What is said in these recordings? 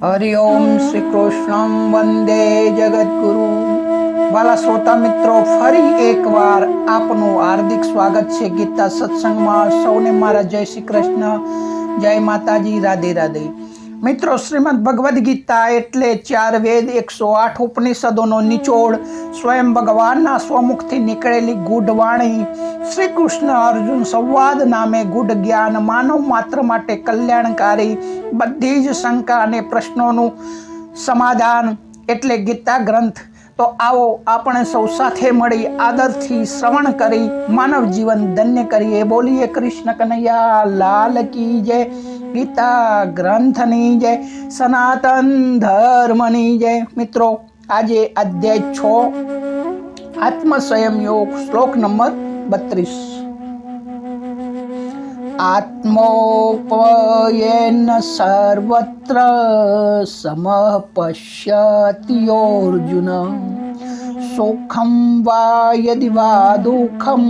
હરિ ઓમ શ્રી કૃષ્ણ વંદે જગદગુરુ વાલા શ્રોતા મિત્રો ફરી એકવાર આપનું હાર્દિક સ્વાગત છે ગીતા સત્સંગમાં સૌને મારા જય શ્રી કૃષ્ણ જય માતાજી રાધે રાધે મિત્રો, શ્રીમદ ભગવદ્ ગીતા એટલે ચાર વેદ, એકસો આઠ ઉપનિષદોનો નિચોડ, સ્વયં ભગવાનના સ્વમુખથી નીકળેલી ગુઢ વાણી શ્રી કૃષ્ણ અર્જુન સંવાદ નામે ગુઢ જ્ઞાન, માનવ માત્ર માટે કલ્યાણકારી, બધી જ શંકા અને પ્રશ્નોનું સમાધાન, એટલે ગીતા ગ્રંથ. તો આવો આપણે સૌ સાથે મળી આદરથી શ્રવણ કરી માનવ જીવન ધન્ય કરીએ. બોલીએ કૃષ્ણ કનૈયા, લાલ કી જય, ગીતા ગ્રંથની જય, સનાતન ધર્મની જય. મિત્રો, આજે અધ્યાય છ આત્મ સંયમ યોગ શ્લોક નંબર બત્રીસ. આત્મોપયેન સર્વત્ર સમઃ પશ્યતિ અર્જુન સુખમ વા યદિ વા દુઃખમ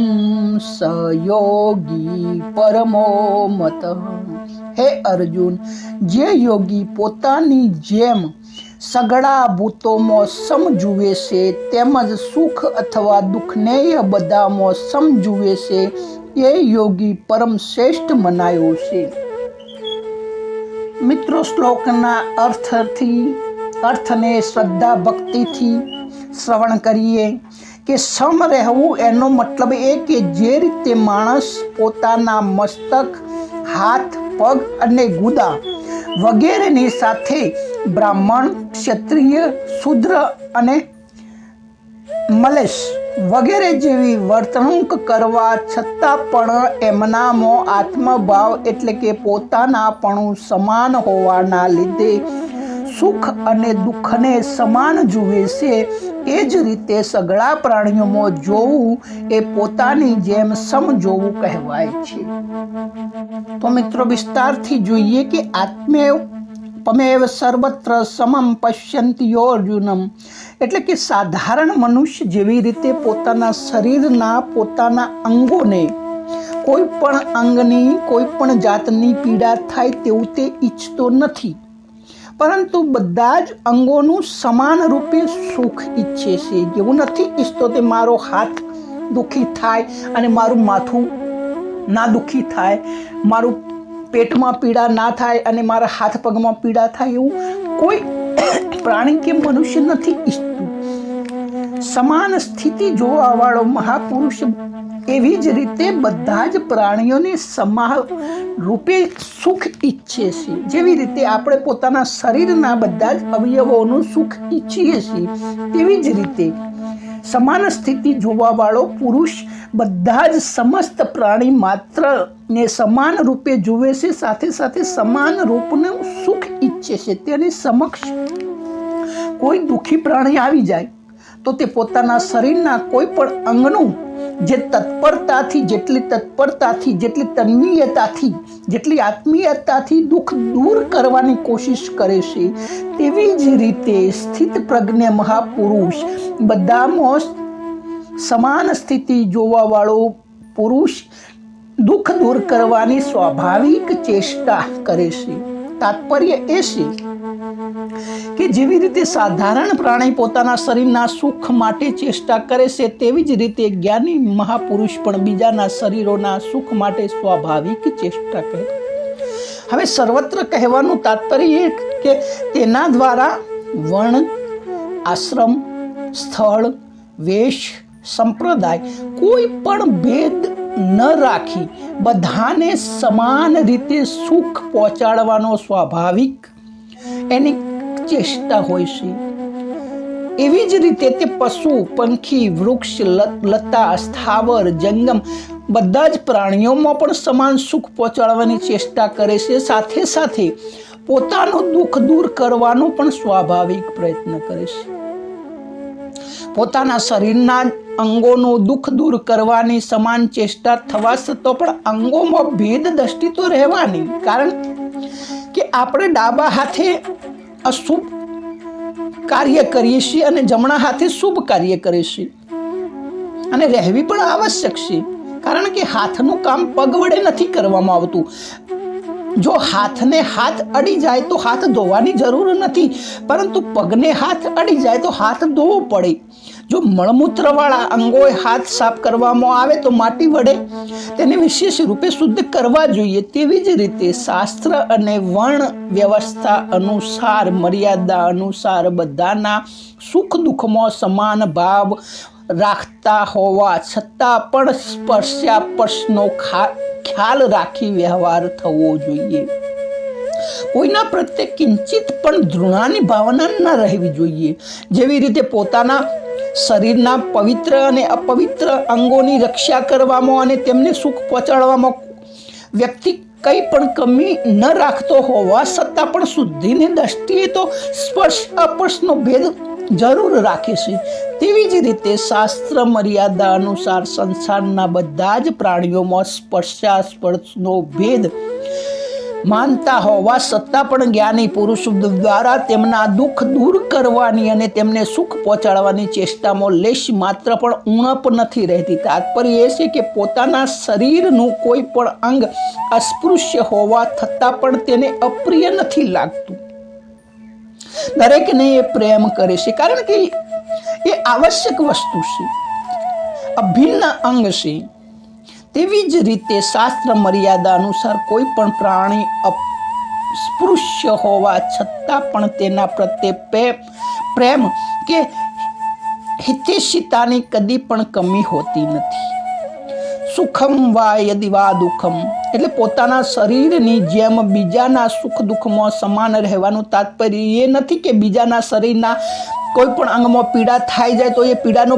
સયોગી યોગી પરમો મત હે અર્જુન જે યોગી પોતાની જેમ સગળા ભૂતોમાં સમજુએ છે તેમજ સુખ અથવા દુઃખને બધામાં સમજુએ છે એ યોગી પરમ શ્રેષ્ઠ મનાયો છે. મિત્રો, શ્લોકના અર્થથી, અર્થને શ્રદ્ધા ભક્તિથી શ્રવણ કરીએ કે સમ રહેવું એનો મતલબ એ કે જે રીતે માણસ પોતાના મસ્તક, હાથ, પગ અને ગુદા વગેરેની સાથે બ્રાહ્મણ, ક્ષત્રિય, શુદ્ર અને મલેશ વગેરે જેવી વર્તણૂક કરવા છતાં પણ એમનામાં આત્મભાવ એટલે કે પોતાનાપણું સમાન હોવાના લીધે સુખ અને દુઃખને સમાન જુએ છે. એ જ રીતે સગળા પ્રાણીઓમાં જોવું એ પોતાની જેમ સમજોવું કહેવાય છે. તો મિત્રો, વિસ્તારથી જોઈએ કે આત્મેવ પમેવ સર્વત્ર સમમ પશ્યંતિયો અર્જુનમ એટલે કે સાધારણ મનુષ્ય જેવી રીતે પોતાના શરીરના પોતાના અંગોને કોઈ પણ અંગની, કોઈ પણ જાતની પીડા થાય તેવું તે ઈચ્છતો નથી. પરંતુ બધા જ અંગોનું સમાન રૂપે સુખ ઈચ્છે છે. એવું નથી ઈચ્છતો તે મારો હાથ દુઃખી થાય અને મારું માથું ના દુઃખી થાય, મારું પેટમાં પીડા ના થાય અને મારા હાથ પગમાં પીડા થાય એવું કોઈ પ્રાણી કે મનુષ્ય નથી ઈચ્છતું. સમાન સ્થિતિ જોવાવાળો મહાપુરુષ એવી જ રીતે બધા જ પ્રાણીઓને સમાન રૂપે સુખ ઈચ્છે છે. જેવી રીતે આપણે પોતાના શરીરના બધા જ અવયવોનું સુખ ઈચ્છીએ છીએ, તેવી જ રીતે સમાન સ્થિતિ જોવાવાળો પુરુષ બધા જ સમસ્ત પ્રાણી માત્ર ને સમાન રૂપે જુએ છે, સાથે સાથે સમાન રૂપનું સુખ ઈચ્છે છે. તેની સમક્ષ કોઈ દુઃખી પ્રાણી આવી જાય તો તે પોતાના શરીરના કોઈ પણ અંગનું જે તત્પરતાથી, જેટલી તત્પરતાથી, જેટલી તન્મીયતાથી, જેટલી આત્મીયતાથી દુઃખ દૂર કરવાની કોશિશ કરે છે, તેવી જ રીતે સ્થિત પ્રજ્ઞ મહાપુરુષ બધામાં સમાન સ્થિતિ જોવાવાળો પુરુષ દુઃખ દૂર કરવાની સ્વાભાવિક ચેષ્ટા કરે છે. તાત્પર્ય એ છે કે જેવી રીતે સાધારણ પ્રાણી પોતાના શરીરના સુખ માટે ચેષ્ટા કરે છે, તેવી જ રીતે જ્ઞાની મહાપુરુષ પણ બીજાના શરીરોના સુખ માટે સ્વાભાવિક ચેષ્ટા કરે. હવે સર્વત્ર કહેવાનું તાત્પર્ય એ કે તેના દ્વારા વર્ણ આશ્રમ, સ્થળ, વેશ, સંપ્રદાય કોઈ પણ ભેદ ન રાખી બધાને સમાન રીતે સુખ પહોંચાડવાનો સ્વાભાવિક એની ચેષ્ટા હોય છે. એવી જ રીતે તે પશુ, પંખી, વૃક્ષ, લતા સ્થાવર, જંગમ બધા જ પ્રાણીઓમાં પણ સમાન સુખ પહોંચાડવાની ચેષ્ટા કરે છે. સાથે સાથે પોતાનું દુઃખ દૂર કરવાનો પણ સ્વાભાવિક પ્રયત્ન કરે છે. પોતાના શરીરના અંગોનું દુઃખ દૂર કરવાની સમાન ચેષ્ટા થવા છતાં પણ અંગોમાં ભેદ દ્રષ્ટિ તો રહેવાની. કારણ કે આપણે ડાબા હાથે અશુભ કાર્ય કરીએ છીએ અને જમણા હાથે શુભ કાર્ય કરીએ છીએ. અને રહેવી પણ આવશ્યક છે. કારણ કે હાથનું કામ પગ વડે નથી કરવામાં આવતું. જો હાથને હાથ અડી જાય તો હાથ ધોવાની જરૂર નથી, પરંતુ પગને હાથ અડી જાય તો હાથ ધોવો પડે. જો મળમૂત્રવાળા અંગોએ હાથ સાફ કરવામાં આવે તો માટી વડે તેને વિશેષ રૂપે શુદ્ધ કરવા જોઈએ. તેવી જ રીતે શાસ્ત્ર અને વર્ણ વ્યવસ્થા અનુસાર, મર્યાદા અનુસાર બધાના સુખ દુઃખમાં સમાન ભાવ રાખતા હોવા છતાં પણ સ્પર્શાપર્શનો ખ્યાલ રાખી વ્યવહાર થવો જોઈએ. કોઈના પ્રત્યે કિંચિત પણ ધૃણાની ભાવના ન રહેવી જોઈએ. જેવી રીતે પોતાના શરીરના પવિત્ર અને અપવિત્ર અંગોની રક્ષા કરવામાં અને તેમને સુખ પહોંચાડવામાં વ્યક્તિ કંઈ પણ કમી ન રાખતો હોવા છતાં પણ શુદ્ધિની દ્રષ્ટિએ તો સ્પર્શ અપર્શનો ભેદ જરૂર રાખે છે તેવી જ રીતે શાસ્ત્ર મર્યાદા અનુસાર સંસારના બધા જ પ્રાણીઓમાં સ્પર્શાસ્પર્શનો ભેદ માનતા હોવા છતાં પણ જ્ઞાની પુરુષ દ્વારા તેમના દુઃખ દૂર કરવાની અને તેમને સુખ પહોંચાડવાની ચેષ્ટામાં લેશ માત્ર પણ ઉણપ નથી રહેતી. તાત્પર્ય એ છે કે પોતાના શરીરનું કોઈ પણ અંગ અસ્પૃશ્ય હોવા છતાં પણ તેને અપ્રિય નથી લાગતું. દરેકને એ પ્રેમ કરે છે. કારણ કે એ આવશ્યક વસ્તુ છે. અભિન્ન અંગ છે. તેવી જ રીતે શાસ્ત્ર મર્યાદા અનુસાર કોઈ પણ પ્રાણી અસ્પૃશ્ય હોવા છતાં પણ તેના પ્રત્યે પ્રેમ કે હિતેશિતાની કદી પણ કમી હોતી નથી. સુખમ વા યદિ વા દુઃખમ. એટલે પોતાના શરીરની જેમ બીજાના સુખ દુઃખમાં સમાન રહેવાનું તાત્પર્ય એ નથી કે બીજાના શરીરના કોઈ પણ અંગમાં પીડા થઈ જાય તો એ પીડાનો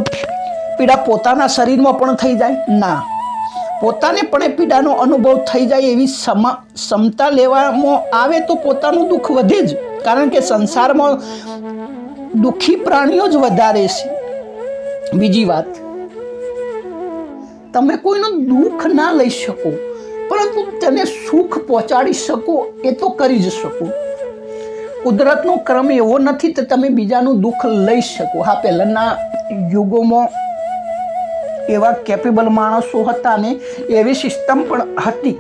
પીડા પોતાના શરીરમાં પણ થઈ જાય? ના. પોતાને પણ એ પીડાનો અનુભવ થઈ જાય એવી સમા ક્ષમતા લેવામાં આવે તો પોતાનું દુઃખ વધે જ. કારણ કે સંસારમાં દુઃખી પ્રાણીઓ જ વધારે છે. બીજી વાત. તમે કોઈનું દુઃખ ના લઈ શકો, પરંતુ તેને સુખ પહોંચાડી શકો, એ તો કરી જ શકો. કુદરતનો ક્રમ એવો નથી કે તમે બીજાનું દુઃખ લઈ શકો. હા, પહેલાંના યુગોમાં એવા કેપેબલ માણસો હતા ને, એવી સિસ્ટમ પણ હતી.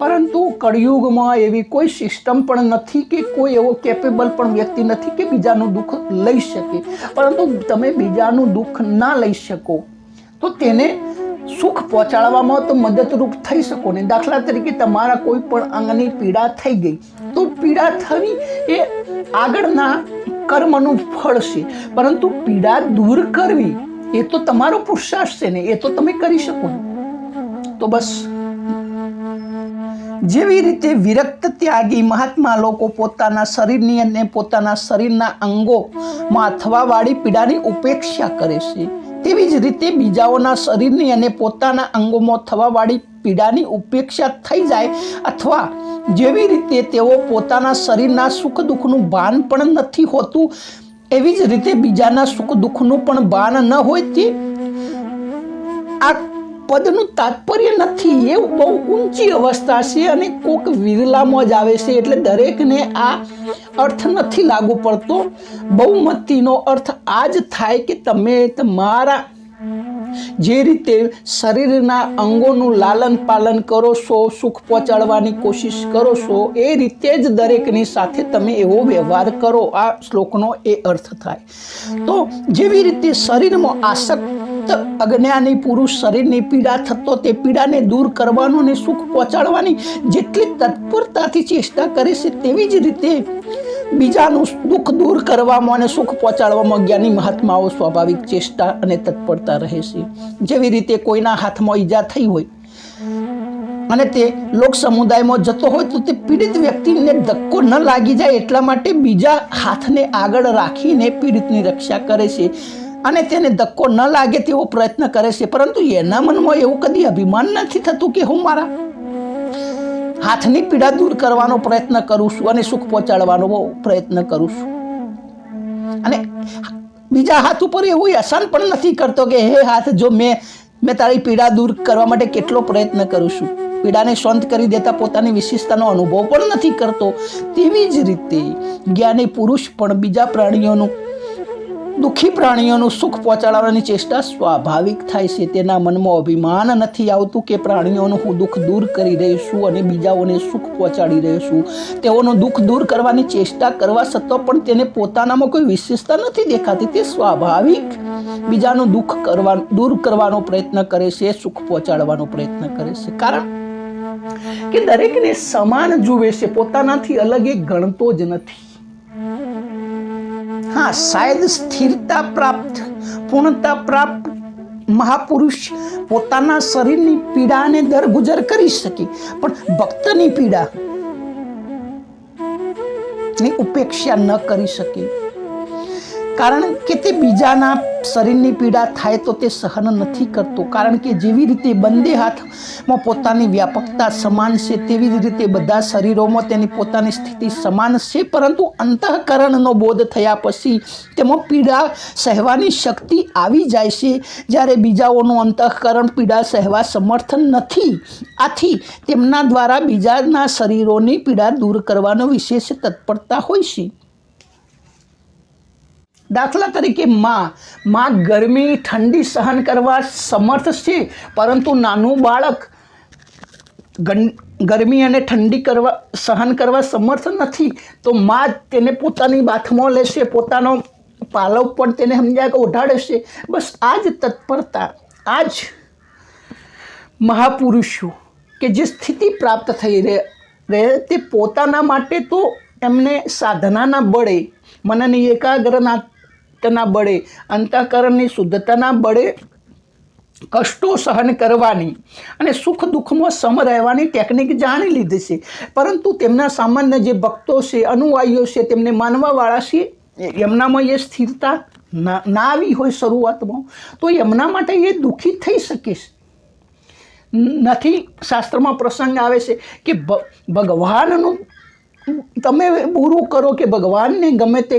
પરંતુ કળિયુગમાં એવી કોઈ સિસ્ટમ પણ નથી કે કોઈ એવો કેપેબલ પણ વ્યક્તિ નથી કે બીજાનું દુઃખ લઈ શકે. પરંતુ તમે બીજાનું દુઃખ ના લઈ શકો, તો તેને સુખ પહોંચાડવામાં તો મદદરૂપ થઈ શકો ને. દાખલા તરીકે તમારા કોઈ પણ અંગની પીડા થઈ ગઈ, તો પીડા થવી એ આગળના કર્મનું ફળ છે. પરંતુ પીડા દૂર કરવી એ તો તમારો પુરુષાર્થ છે ને, એ તો તમે કરી શકો તો બસ. જેવી રીતે વિરક્ત ત્યાગી મહાત્મા લોકો પોતાના શરીરની અને પોતાના શરીરના અંગોમાં થવાવાળી પીડાની ઉપેક્ષા કરે છે તેવી જ રીતે બીજાઓના શરીરની અને પોતાના અંગોમાં થવાવાળી પીડાની ઉપેક્ષા થઈ જાય અથવા જેવી રીતે તેઓ પોતાના શરીરના સુખ દુઃખનું ભાન પણ નથી હોતું, એવી જ રીતે બીજાના સુખ દુઃખનું પણ ભાન ન હોય તે આ પદનું તાત્પર્ય નથી, એ બહુ ઊંચી અવસ્થા છે અને કોક વિરલામાં જ આવે છે એટલે દરેકને આ અર્થ નથી લાગુ પડતો. બહુમતીનો અર્થ આ જ થાય કે તમે તમારા જે રીતે શરીરના અંગોનું લાલન પાલન કરો છો, સુખ પહોંચાડવાની કોશિશ કરો છો, એ રીતે જ દરેકની સાથે તમે એવો વ્યવહાર કરો. આ શ્લોકનો એ અર્થ થાય. તો જેવી રીતે શરીરમાં આસક્ત અજ્ઞાની પુરુષ શરીરની પીડા થતો તે પીડાને દૂર કરવાનો અને સુખ પહોંચાડવાની જેટલી તત્પરતાથી ચેષ્ટા કરે છે, તેવી જ રીતે બીજાનું દુઃખ દૂર કરવામાં અને સુખ પહોંચાડવામાં જ્ઞાની મહાત્માઓ સ્વાભાવિક ચેષ્ટા અને તત્પરતા રહે છે. જેવી રીતે કોઈના હાથમાં ઈજા થઈ હોય અને તે લોક સમુદાયમાં જતો હોય તો તે પીડિત વ્યક્તિને ધક્કો ન લાગી જાય એટલા માટે બીજા હાથને આગળ રાખીને પીડિતની રક્ષા કરે છે. અને તેને ધક્કો ન લાગે તેવો પ્રયત્ન કરે છે, પરંતુ એના મનમાં એવું કદી અભિમાન નથી થતું કે હું મારા હાથની પીડા દૂર કરવાનો પ્રયત્ન કરું છું અને સુખ પહોંચાડવાનો પ્રયત્ન કરું છું. અને બીજા હાથ ઉપર એવું આસાન પણ નથી કરતો કે, હે હાથ, જો મેં મેં તારી પીડા દૂર કરવા માટે કેટલો પ્રયત્ન કરું છું. પીડાને શાંત કરી દેતા પોતાની વિશેષતાનો અનુભવ પણ નથી કરતો. તેવી જ રીતે, જ્ઞાની પુરુષ પણ બીજા પ્રાણીઓનું દુઃખી પ્રાણીઓનું સુખ પહોંચાડવાની ચેષ્ટા સ્વાભાવિક થાય છે. તેના મનમાં અભિમાન નથી આવતું કે પ્રાણીઓનું હું દુઃખ દૂર કરી રહી છું અને બીજાઓને સુખ પહોંચાડી રહ્યો છું. તેઓનું દુઃખ દૂર કરવાની ચેષ્ટા કરવા છતાં પણ તેને પોતાનામાં કોઈ વિશેષતા નથી દેખાતી. તે સ્વાભાવિક બીજાનું દુઃખ કરવા દૂર કરવાનો પ્રયત્ન કરે છે, સુખ પહોંચાડવાનો પ્રયત્ન કરે છે. કારણ કે દરેકને સમાન જુએ છે. પોતાનાથી અલગ એ ગણતો જ નથી. હા, શાયદ સ્થિરતા પ્રાપ્ત, પૂર્ણતા પ્રાપ્ત મહાપુરુષ પોતાના શરીરની પીડાને દરગુજર કરી શકે, પણ ભક્તની પીડા ઉપેક્ષા ન કરી શકે. કારણ કે તે બીજાના શરીરની પીડા થાય તો તે સહન નથી કરતો. કારણ કે જેવી રીતે બંને હાથમાં પોતાની વ્યાપકતા સમાન છે, તેવી જ રીતે બધા શરીરોમાં તેની પોતાની સ્થિતિ સમાન છે. પરંતુ અંતઃકરણનો બોધ થયા પછી તેમાં પીડા સહેવાની શક્તિ આવી જાય છે. જ્યારે બીજાઓનું અંતઃકરણ પીડા સહેવા સમર્થન નથી, આથી તેમના દ્વારા બીજાના શરીરોની પીડા દૂર કરવાનો વિશેષ તત્પરતા હોય છે. દાખલા તરીકે માં. માં ગરમી, ઠંડી સહન કરવા સમર્થ છે, પરંતુ નાનું બાળક ગરમી અને ઠંડી કરવા, સહન કરવા સમર્થ નથી. તો માં તેને પોતાની બાથમાં લેશે, પોતાનો પાલવ પણ તેને સમજ્યા કે ઓઢાડે છે. બસ આ જ તત્પરતા આ જ મહાપુરુષો કે જે સ્થિતિ પ્રાપ્ત થઈ રહે તે પોતાના માટે તો એમને સાધનાના બળે. મનની એકાગ્રતાના બળે, અંતઃકરણની શુદ્ધતાના બળે કષ્ટો સહન કરવાની અને સુખ દુઃખમાં સમ રહેવાની ટેકનિક જાણી લીધી છે. પરંતુ તેમના સામાન્ય જે ભક્તો છે, અનુયાયીઓ છે, તેમને માનવાવાળા છે એમનામાં એ સ્થિરતા ના આવી હોય શરૂઆતમાં, તો એમના માટે એ દુઃખી થઈ શકે છે. નથી, શાસ્ત્રમાં પ્રસંગ આવે છે કે ભગવાનનું, તમે બુરું કરો કે ભગવાનને ગમે તે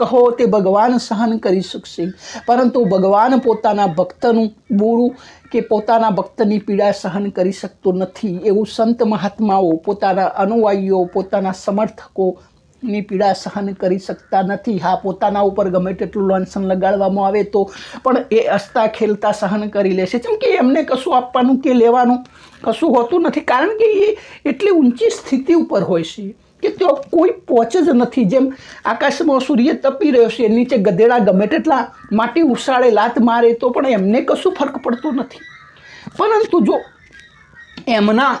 કહો તે ભગવાન સહન કરી શકશે. પરંતુ ભગવાન પોતાના ભક્તનું બોળું કે પોતાના ભક્તની પીડા સહન કરી શકતો નથી. એવું સંત મહાત્માઓ, પોતાના અનુયાયીઓ, પોતાના સમર્થકોની પીડા સહન કરી શકતા નથી. હા, પોતાના ઉપર ગમે તેટલું લોન્સન લગાડવામાં આવે તો પણ એ હસતા ખેલતા સહન કરી લેશે જેમ કે એમને કશું આપવાનું કે લેવાનું કશું હોતું નથી. કારણ કે એ એટલી ઊંચી સ્થિતિ ઉપર હોય છે. કે તેઓ કોઈ પહોંચે જ નથી. જેમ આકાશમાં સૂર્ય તપી રહ્યો છે, નીચે ગધેડા ગમે તેટલા માટી ઉછાળે, લાત મારે, તો પણ એમને કશું ફરક પડતો નથી. પરંતુ જો એમના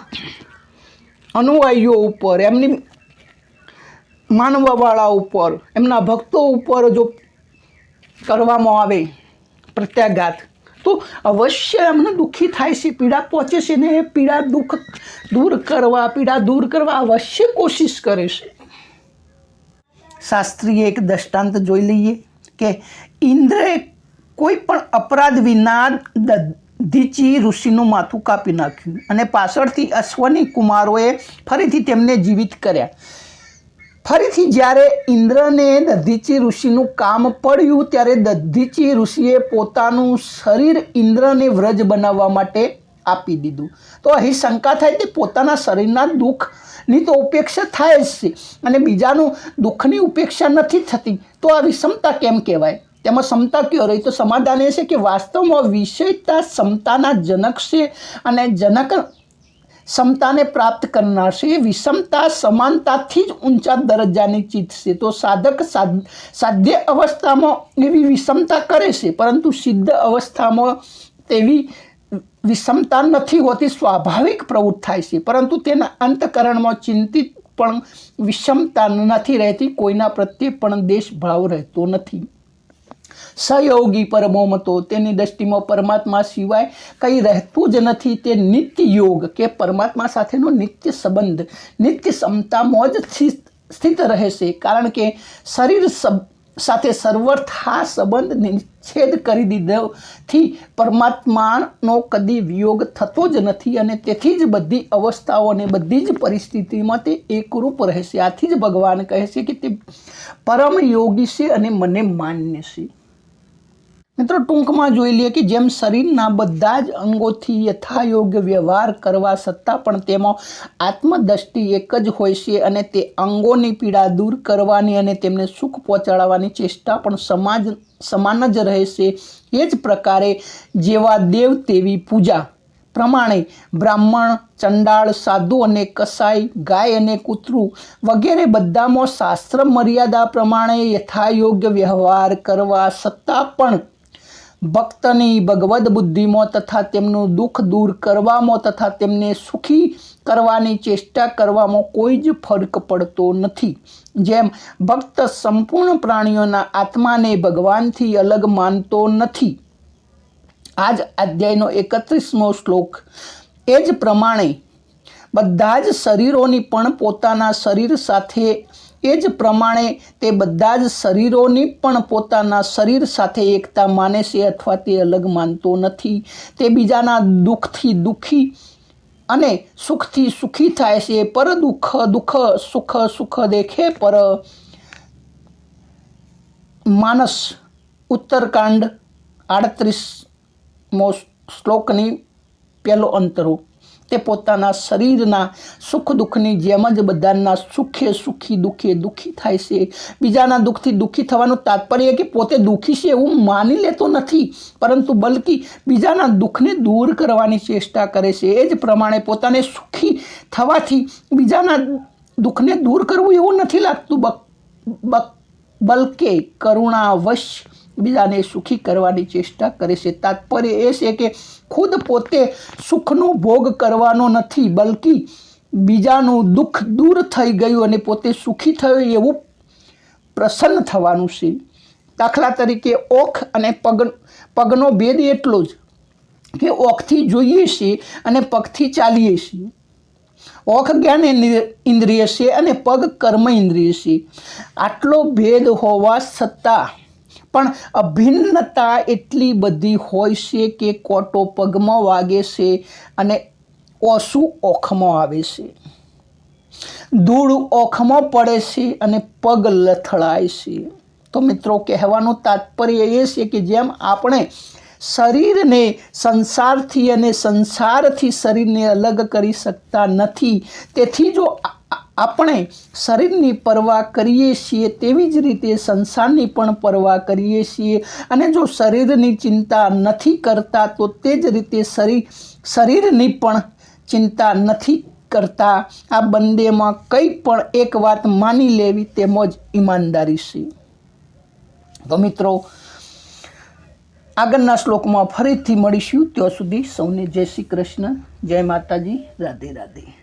અનુયાયીઓ ઉપર, એમની માનવાવાળા ઉપર, એમના ભક્તો ઉપર જો કરવામાં આવે પ્રત્યાઘાત તો અવશ્ય એમને દુઃખી થાય છે, પીડા પહોંચે છે ને એ પીડા દુઃખ દૂર કરવા, પીડા દૂર કરવા અવશ્ય કોશિશ કરે છે. શાસ્ત્રીએ એક દ્રષ્ટાંત જોઈ લઈએ કે ઇન્દ્રએ કોઈ પણ અપરાધ વિના દધીચી ઋષિનું માથું કાપી નાખ્યું અને પાછળથી અશ્વની કુમારોએ ફરીથી તેમને જીવિત કર્યા. ફરીથી જ્યારે ઇન્દ્રને દધીચી ઋષિનું કામ પડ્યું, ત્યારે દધીચી ઋષિએ પોતાનું શરીર ઇન્દ્રને વ્રજ બનાવવા માટે આપી દીધું. તો અહીં શંકા થાય તે પોતાના શરીરના દુઃખની તો ઉપેક્ષા થાય જ છે અને બીજાનું દુઃખની ઉપેક્ષા નથી થતી. તો આ વિષમતા કેમ કહેવાય? તેમાં ક્ષમતા કયો રહી? તો સમાધાન એ છે કે વાસ્તવમાં વિષયતા ક્ષમતાના જનક છે અને જનક સમતાને પ્રાપ્ત કરનાર છે. વિષમતા સમાનતાથી જ ઊંચા દરજ્જાની ચીજ તો સાધક સાધ, સાધ્ય અવસ્થામાં એવી વિષમતા કરે છે. પરંતુ સિદ્ધ અવસ્થામાં તેવી વિષમતા નથી હોતી, સ્વાભાવિક પ્રવૃત્ત થાય છે. પરંતુ તેના અંતકરણમાં ચિંતિત પણ વિષમતા નથી રહેતી, કોઈના પ્રત્યે પણ દેશભાવ રહેતો નથી. સહયોગી પરમોમતો તેની દ્રષ્ટિમાં પરમાત્મા સિવાય કંઈ રહેતું જ નથી. તે નિત્ય યોગ કે પરમાત્મા સાથેનો નિત્ય સંબંધ, નિત્ય સમતામાં જ સ્થિત રહેશે. કારણ કે શરીર સાથે સર્વથા સંબંધ નિચ્છેદ કરી દીધોથી પરમાત્માનો કદી વિયોગ થતો જ નથી અને તેથી જ બધી અવસ્થાઓ અને બધી જ પરિસ્થિતિમાં તે એકરૂપ રહેશે. આથી જ ભગવાન કહે છે કે તે પરમ યોગી છે અને મને માન્ય છે. મિત્રો, ટૂંકમાં જોઈ લઈએ કે જેમ શરીરના બધા જ અંગોથી યથાયોગ્ય વ્યવહાર કરવા છતાં પણ તેમાં આત્મદ્રષ્ટિ એક જ હોય છે અને તે અંગોની પીડા દૂર કરવાની અને તેમને સુખ પહોંચાડવાની ચેષ્ટા પણ સમાજ, સમાન જ રહેશે એ જ પ્રકારે જેવા દેવ તેવી પૂજા. પ્રમાણે બ્રાહ્મણ, ચંડાળ, સાધુ અને કસાઈ, ગાય અને કૂતરું વગેરે બધામાં શાસ્ત્ર મર્યાદા પ્રમાણે યથાયોગ્ય વ્યવહાર કરવા છતાં પણ ભક્તની ભગવદ બુદ્ધિમાં તથા તેમનું દુઃખ દૂર કરવામાં તથા તેમને સુખી કરવાની ચેષ્ટા કરવામાં કોઈ જ ફરક પડતો નથી. જેમ ભક્ત સંપૂર્ણ પ્રાણીઓના આત્માને ભગવાનથી અલગ માનતો નથી. આ જ અધ્યાયનો એકત્રીસમો શ્લોક. એ જ પ્રમાણે બધા જ શરીરોની પણ પોતાના શરીર સાથે એ જ પ્રમાણે તે બધા જ શરીરોની પણ પોતાના શરીર સાથે એકતા માને છે અથવા તે અલગ માનતો નથી. તે બીજાના દુઃખથી દુઃખી અને સુખથી સુખી થાય છે. પર દુઃખ દુઃખ, સુખ સુખ દેખે પર માનસ ઉત્તરકાંડ આડત્રીસમો શ્લોકની પહેલો અંતરો. તે પોતાના શરીરના સુખ દુઃખની જેમ જ બધાના સુખે સુખી, દુઃખે દુઃખી થાય છે. બીજાના દુઃખથી દુઃખી થવાનું તાત્પર્ય કે પોતે દુઃખી છે એવું માની લેતો નથી. પરંતુ બલકી બીજાના દુઃખને દૂર કરવાની ચેષ્ટા કરે છે. એ જ પ્રમાણે પોતાને સુખી થવાથી બીજાના દુઃખને દૂર કરવું એવું નથી લાગતું. બક બલકે કરુણાવશ બીજાને સુખી કરવાની ચેષ્ટા કરે છે. તાત્પર્ય એ છે કે ખુદ પોતે સુખનો ભોગ કરવાનો નથી, બલકી બીજાનું દુઃખ દૂર થઈ ગયું અને પોતે સુખી થયો એવું પ્રસન્ન થવાનું છે. દાખલા તરીકે ઓખ અને પગ, પગનો ભેદ એટલો જ કે ઓખથી જોઈએ છીએ અને પગથી ચાલીએ છીએ. ઓખ જ્ઞાન ઇન્દ્રિય છે અને પગ કર્મ ઇન્દ્રિય છે. આટલો ભેદ હોવા છતાં પણ અભિન્નતા એટલી બધી હોય છે કે કોટો પગમાં વાગે છે અને ઓસું ઓખમાં આવે છે. ધૂળ ઓખમાં પડે છે અને પગ લથડાય છે. તો મિત્રો, કહેવાનું તાત્પર્ય એ છે કે જેમ આપણે શરીરને સંસારથી અને સંસારથી શરીરને અલગ કરી શકતા નથી, તેથી જો આપણે શરીરની પરવા કરીએ છીએ તેવી જ રીતે સંસારની પણ પરવા કરીએ છીએ. અને જો શરીરની ચિંતા નથી કરતા, તો તે જ રીતે શરીર શરીરની પણ ચિંતા નથી કરતા. આ બંનેમાં કંઈ પણ એક વાત માની લેવી તેમજ ઈમાનદારી છે. તો મિત્રો, આગળના શ્લોકમાં ફરીથી મળીશું. ત્યાં સુધી સૌને જય શ્રી કૃષ્ણ. જય માતાજી. રાધે રાધે.